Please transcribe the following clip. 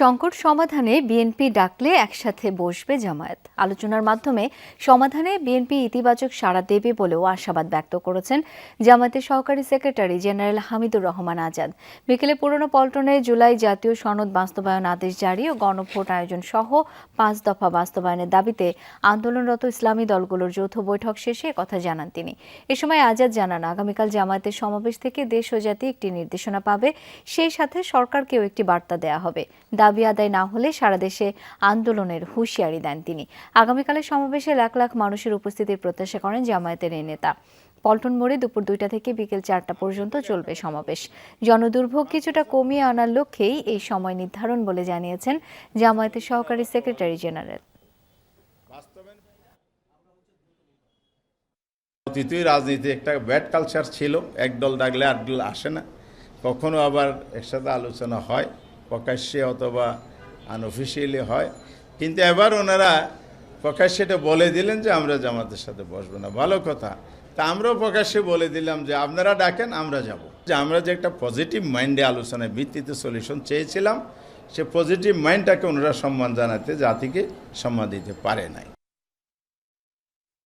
সংকট সমাধানে বিএনপি ডাকলে একসাথে বসবে জামায়াত। আলোচনার মাধ্যমে সমাধানে বিএনপি ইতিবাচক সাড়া দেবে বলেও আশাবাদ ব্যক্ত করেছেন জামায়াতের সহকারী সেক্রেটারি জেনারেল হামিদুর রহমান আজাদ। বিকেলে পুরনো পল্টনে জুলাই জাতীয় সনদ বাস্তবায়ন আদেশ জারি ও গণভোট আয়োজন সহ পাঁচ দফা বাস্তবায়নের দাবিতে আন্দোলনরত ইসলামী দলগুলোর যৌথ বৈঠক শেষে কথা জানান তিনি। এ সময় আজাদ জানান, আগামীকাল জামায়াতের সমাবেশ থেকে দেশ ও জাতি একটি নির্দেশনা পাবে, সেই সাথে সরকারকেও একটি বার্তা দেয়া হবে। দাবি আদায় না হলে সারা দেশে আন্দোলনের হুঁশিয়ারি দেন তিনি। আগামীকালের সমাবেশে লাখ লাখ মানুষের উপস্থিতির প্রত্যাশা করেন জামায়াতের এই নেতা। পল্টন মোড়ে দুপুর দুইটা থেকে বিকেল চারটা পর্যন্ত চলবে সমাবেশ। জনদুর্ভোগ কিছুটা কমিয়ে আনার লক্ষ্যেই এই সময় নির্ধারণ বলে জানিয়েছেন জামায়াতের সহকারী সেক্রেটারি জেনারেল। অতীতই রাজনীতি একটা ব্যাড কালচার ছিল এক দল ডাকলে আট দল আসে না। কখনো আবার একসাথে আলোচনা হয়। প্রকাশ্যে অথবা আনঅফিসিয়ালি হয়। কিন্তু এবার ওনারা প্রকাশ্যেটা বলে দিলেন যে আমরা জামাতের সাথে বসবো না। ভালো কথা। তা আমরাও প্রকাশ্যে বলে দিলাম যে আপনারা ডাকেন, আমরা যাব। যে আমরা যে একটা পজিটিভ মাইন্ডে আলোচনায় ভিত্তিতে সলিউশন চেয়েছিলাম, সে পজিটিভ মাইন্ডটাকে ওনারা সম্মান জানাতে জাতিকে সম্মান দিতে পারে নাই।